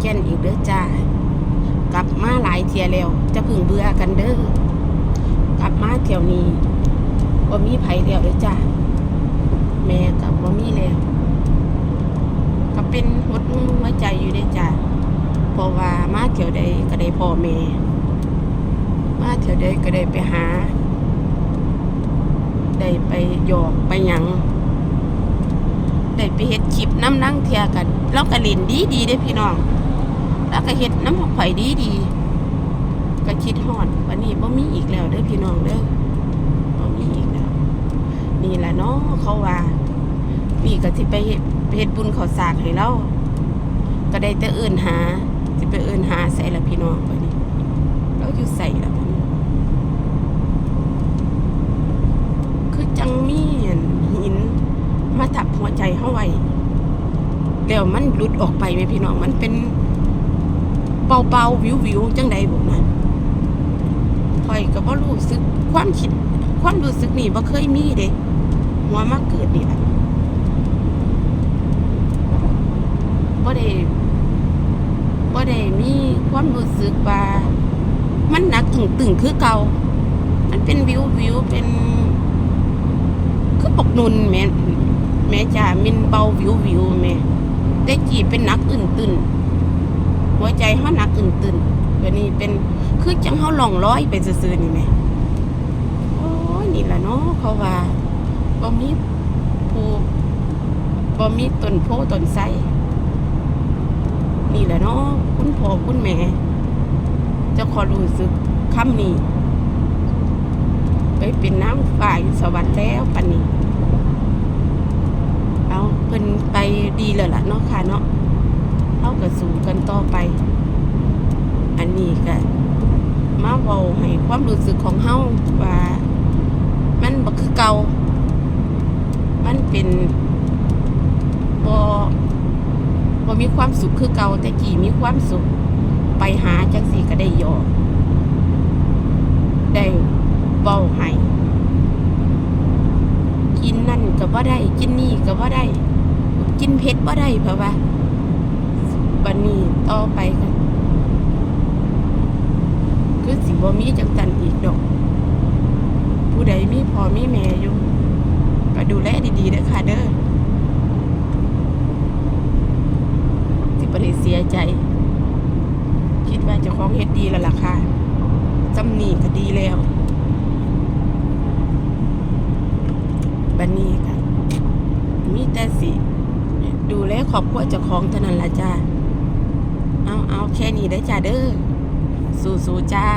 แก่นอีกเด้อจ้ากลับมาหลายเที่ยแล้ว จะพึ่งเบื่อกันเด้อกลับมาเที่ยวนี้บ่มีไผแล้วเด้อจ้าแม่กับบ่มีแล้วก็เป็นหดหูหัวใจอยู่เด้อจ้าเพราะว่ามาเที่ยวใดก็ได้พ่อแม่มาเที่ยวใดก็ได้ไปหาได้ไปหยอกไปหยังได้ไปเฮ็ดคลิปน้ำนั่งเทียกันแล้วก็เล่นดีดีๆเด้พี่น้อง แล้วก็เฮ็ดน้ำผักไผ่ดีดีก็คิดฮอดวันนี้บ่มีอีกแล้วเด้อพี่น้องเด้อบ่มีอีกแล้วนี่แหละเนาะเขาว่านี่ก็สิไปเฮ็ดไปเฮ็ดบุญข้าสากให้เราก็ได้แต่เอื่นหาสิไปเอื่นหาใส่ละพี่น้องบัดนี้เราอยู่ใส่ละบัดนี้คือจังมีหินมาทับหัวใจเฮาไว้แล้วมันหลุดออกไปไหมพี่น้องมันเป็น เบาๆวิวๆจังใดบุนะคอยก็บ่รู้สึกความคิด ความรู้สึกนี่บ่เคยมีเด้หัวมาเกิดนี่ล่ะบ่ได้บ่ได้มีความรู้สึกว่ามันหนักตึงๆคือเก่ามันเป็นวิววิวๆเป็น คือปกนุนแม่แม่จ่ามินเบาวิววิวแม่ได้จีเป็นนักอื่นตื่น หัวใจเฮาหนักอื่นตื่นแบบนี้เป็นคือจังเฮาหล่องลอยไปซื่อๆนี่แม่โอ้ยนี่แหละเนาะเขาว่าบ่มีผู้บ่มีต้นโพต้นไทรนี่แหละเนาะคุณพ่อคุณแม่เจะขอรู้สึกคำนี้ไปเป็นน้ำฝ่ายสวรรค์แล้วปันนี้เอาเพิ่นไปดีแล้วล่ะเนาะค่ะเนาะ เราก็สู่กันต่อไป อันนี้ก็มาเว้าให้ความรู้สึกของเฮาว่า มันบ่คือเก่ามันเป็นบ่บ่มีความสุขคือเก่าแต่กี่มีความสุข ไปหาจังสีก็ได้ยอกได้เว้าให้กินนั่นก็บ่ได้ กินนี่ก็บ่ได้ กินเผ็ดบ่ได้เพราะว่า บันนี้ต่อไปก็คือสิบ่มีจังสันอีกดอก ผู้ใดมีพอมีแม่อยู่ก็ดูแลดีๆเด้อค่ะเด้อสิบ่ได้เสียใจ คิดว่าเจ้าของเฮ็ดดีแล้วล่ะค่ะจำหนีก็ดีแล้วบันนี้ค่ะมีแต่สิดูแลครอบครัวเจ้าของเท่านั้นละจ้า แค่นี้ได้จ้าเด้อสู้ๆจ้า